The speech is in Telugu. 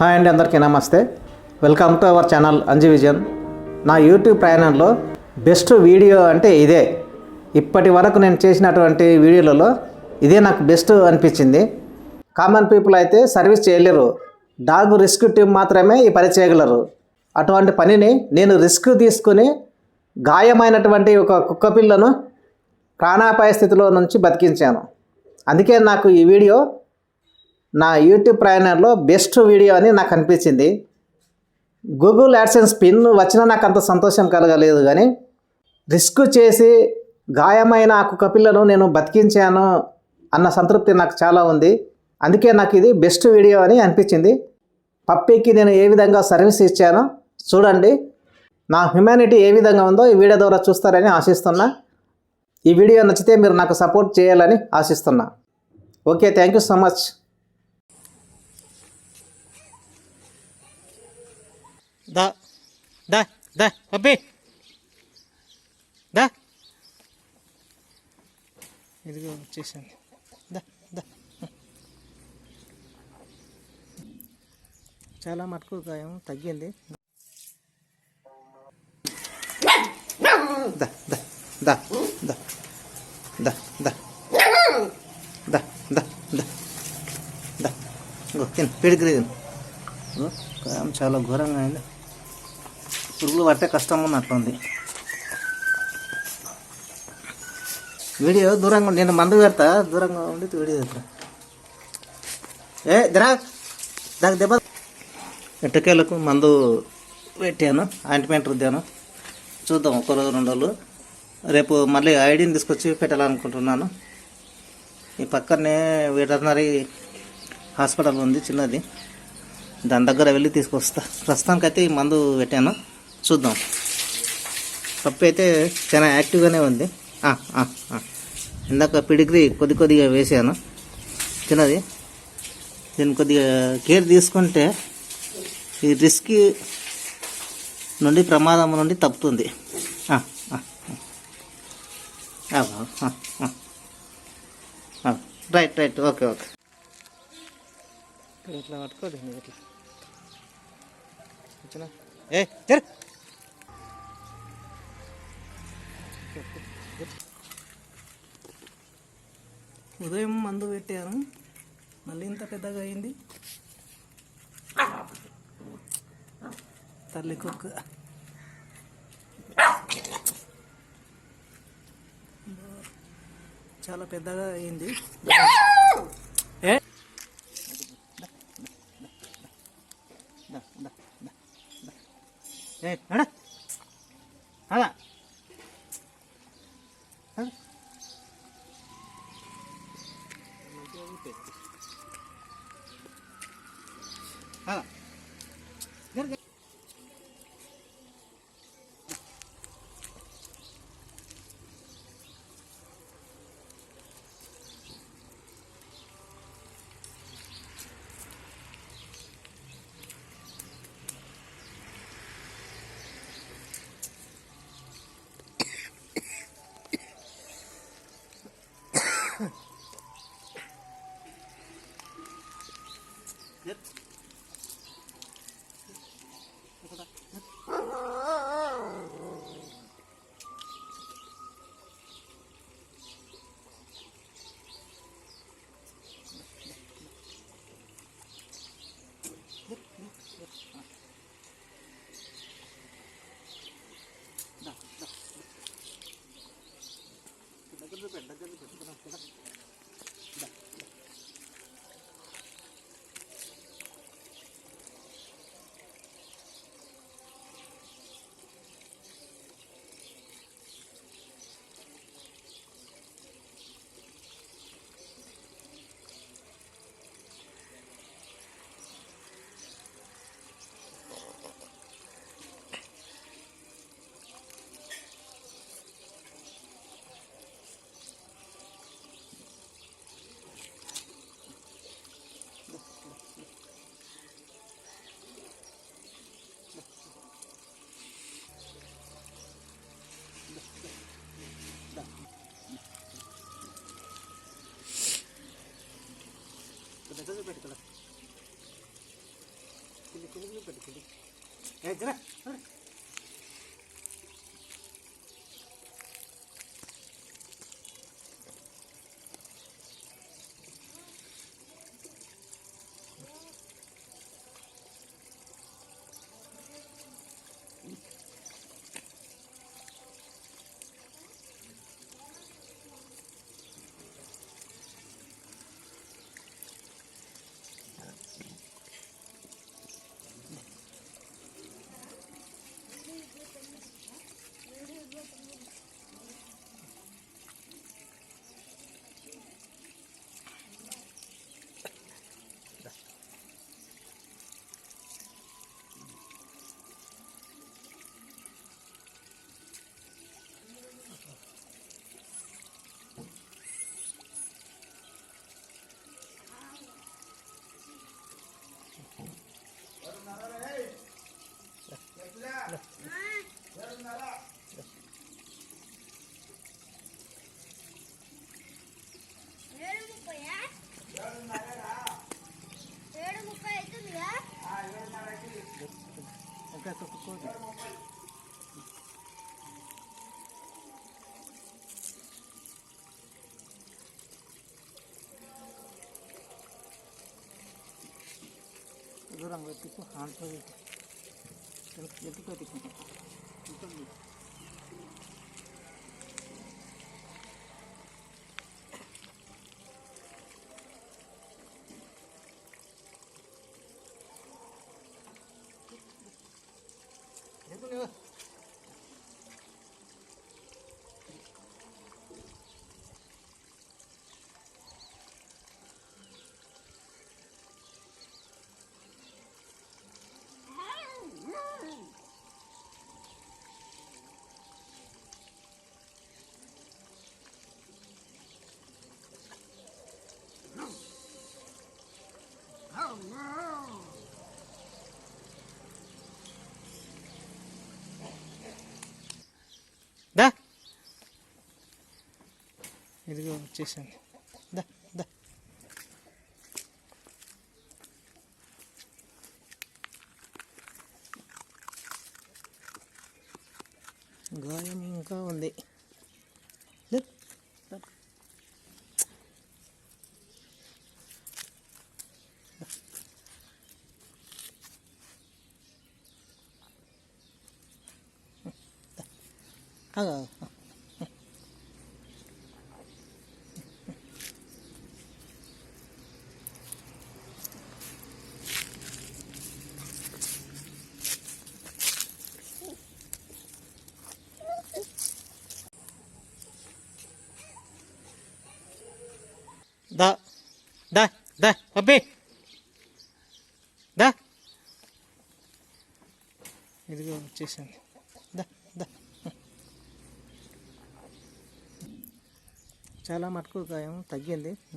హాయ్ అండి అందరికీ నమస్తే. Welcome to our channel Anji vision. నా యూట్యూబ్ ప్రయాణంలో బెస్ట్ వీడియో అంటే ఇదే. ఇప్పటి వరకు నేను చేసినటువంటి వీడియోలలో ఇదే నాకు బెస్ట్ అనిపించింది. కామన్ పీపుల్ అయితే సర్వీస్ చేయలేరు. డాగ్ రిస్క్ టీం మాత్రమే ఈ పని చేయగలరు. అటువంటి పనిని నేను రిస్క్ తీసుకుని గాయమైనటువంటి ఒక కుక్క పిల్లను ప్రాణాపాయ స్థితిలో నుంచి బతికించాను. అందుకే నాకు ఈ వీడియో నా యూట్యూబ్ ప్రయాణంలో బెస్ట్ వీడియో అని నాకు అనిపించింది. గూగుల్ యాడ్సెన్స్ పిన్ వచ్చినా నాకు అంత సంతోషం కలగలేదు కానీ రిస్క్ చేసి గాయమైన ఆ కుక్క నేను బతికించాను అన్న సంతృప్తి నాకు చాలా ఉంది. అందుకే నాకు ఇది బెస్ట్ వీడియో అని అనిపించింది. పప్పీకి నేను ఏ విధంగా సర్వీస్ ఇచ్చానో చూడండి. నా హ్యుమానిటీ ఏ విధంగా ఉందో ఈ వీడియో ద్వారా చూస్తారని ఆశిస్తున్నా. ఈ వీడియో నచ్చితే మీరు నాకు సపోర్ట్ చేయాలని ఆశిస్తున్నా. Okay thank you so much దా దా దా పప్పి. దా. ఇదిగో వచ్చేసాను దా దా. చాలా మటుకు గాయం తగ్గింది. దా దా దా దా దా దా. దా దా దా. దా. దా తిను పిడికిరి గాయం చాలా ఘోరంగా అయింది. పురుగులు పడితే కష్టం ఉన్నట్లుంది వీడియో దూరంగా నేను మందు పెడతా దూరంగా ఉండి వీడియో పెడతా ఏ దిరా దానికి దెబ్బ ఎట్టకేలకు మందు పెట్టాను ఆయింట్మెంట్ రుద్దాను. చూద్దాం ఒక రోజు రెండు రోజులు. రేపు మళ్ళీ ఐడిని తీసుకొచ్చి పెట్టాలనుకుంటున్నాను. ఈ పక్కనే వెటర్నరీ హాస్పిటల్ ఉంది చిన్నది. దాని దగ్గర వెళ్ళి తీసుకొస్తా. ప్రస్తుతానికైతే ఈ మందు పెట్టాను. చూద్దాం. పప్పు అయితే చాలా యాక్టివ్గానే ఉంది. ఇందాక పిడిగ్రీ కొద్ది కొద్దిగా వేసాను. చిన్నది దీన్ని కొద్దిగా కేర్ తీసుకుంటే ఈ రిస్క్ నుండి ప్రమాదం నుండి తప్పుతుంది. Right right. Okay okay. ఇట్లా ఇట్లా. ఏ ఉదయం మందు పెట్టాను. మళ్ళీ ఇంత పెద్దగా అయింది. తల్లి కుక్క. చాలా పెద్దగా అయింది. ఏ? ఏ 对。看了。Yep. É, జరా. ఏడు ముప్పయా ఏడు ముప్పై అవుతుందిగా ఇంకా తొక్కుకోదు. దూరంగా తిప్పు ఆంట్లో తిప్పు também. ఇదిగో వచ్చేసాను. దా దా. గాయం ఇంకా ఉంది. లే. దా. దా దా పప్పి. దా. ఇదిగో వచ్చేసాను దా దా. చాలా మటుకు గాయం తగ్గింది.